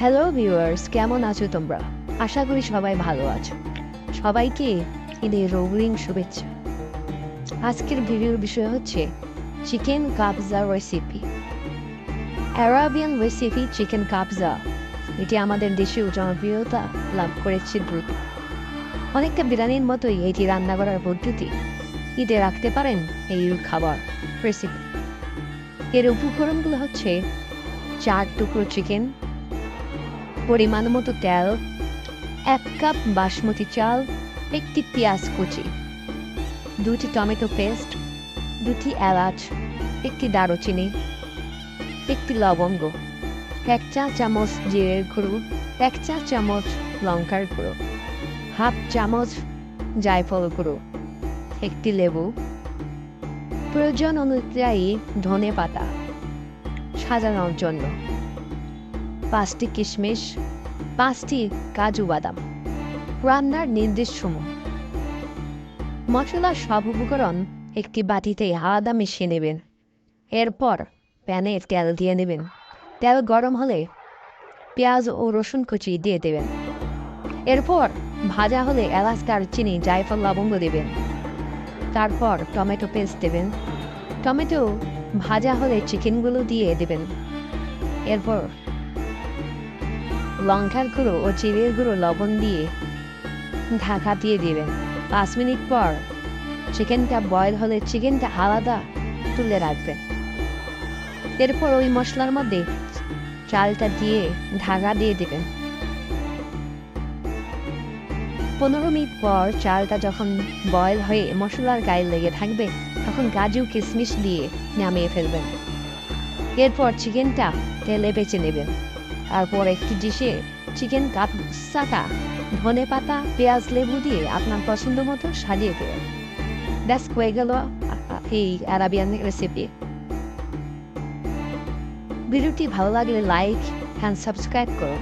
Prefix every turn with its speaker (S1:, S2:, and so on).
S1: Hello viewers কেমন আছো তোমরা? আশা করি সবাই ভালো আছো। সবাইকে ঈদের রোগরিং শুভেচ্ছা। আজকের ভিডিওর বিষয় হচ্ছে chicken kabsa recipe Arabian recipe chicken kabsa. এটি আমাদের দেশেও জনপ্রিয়তা লাভ করেছে দ্রুত। অনেকটা বিরিয়ানির মতোই এটি রান্না করার পদ্ধতি। ঈদে রাখতে পারেন এই খাবার রেসিপি এর উপকরণগুলো হচ্ছে চার টুকরো চিকেন পরিমাণ মতো তেল, এক কাপ বাসমতি চাল, একটি পেঁয়াজ কুচি, দুটি টমেটো পেস্ট, দুটি এলাচ, একটি দারুচিনি, একটি লবঙ্গ, এক চা চামচ জিরের গুঁড়ো, এক চা চামচ লঙ্কার গুঁড়ো, হাফ চামচ জায়ফল গুঁড়ো, একটি লেবু। প্রয়োজন অনুযায়ী ধনে পাতা, সাজানোর জন্য। পাঁচটি কিশমিশ, পাঁচটি কাজু বাদাম। রান্নার নির্দেশ সময় মশলার সব উপকরণ একটি বাটিতে আলাদা মিশিয়ে নেবেন। এরপর প্যানে তেল দিয়ে নেবেন। তেল গরম হলে পেঁয়াজ ও রসুন কুচি দিয়ে দেবেন। এরপর ভাজা হলে এলাচ দারচিনি জায়ফল লবঙ্গ দেবেন। তারপর টমেটো পেস্ট দেবেন। টমেটো ভাজা হলে চিকেনগুলো দিয়ে দেবেন। এরপর লঙ্কার গুঁড়ো ও চিড়ের গুঁড়ো লবণ দিয়ে ঢাকা দিয়ে দেবেন। পাঁচ মিনিট পর চিকেনটা বয়েল হলে চিকেনটা আলাদা তুলে রাখবেন। এরপর ওই মশলার মধ্যে চালটা দিয়ে ঢাকা দিয়ে দেবেন। পনেরো মিনিট পর চালটা যখন বয়েল হয়ে মশলার গায়ে লেগে থাকবে, তখন কাজু কিশমিশ দিয়ে নামিয়ে ফেলবেন। এরপর চিকেনটা তেলে বেছে নেবেন। তারপর একটি ডিশে চিকেন কাপসাটা ধনে পাতা, পেঁয়াজ লেবু দিয়ে আপনার পছন্দ মতো সাজিয়ে দেবেন। ব্যাস, হয়ে গেল এই আরাবিয়ান রেসিপি ভিডিওটি ভালো লাগলে লাইক অ্যান্ড সাবস্ক্রাইব করো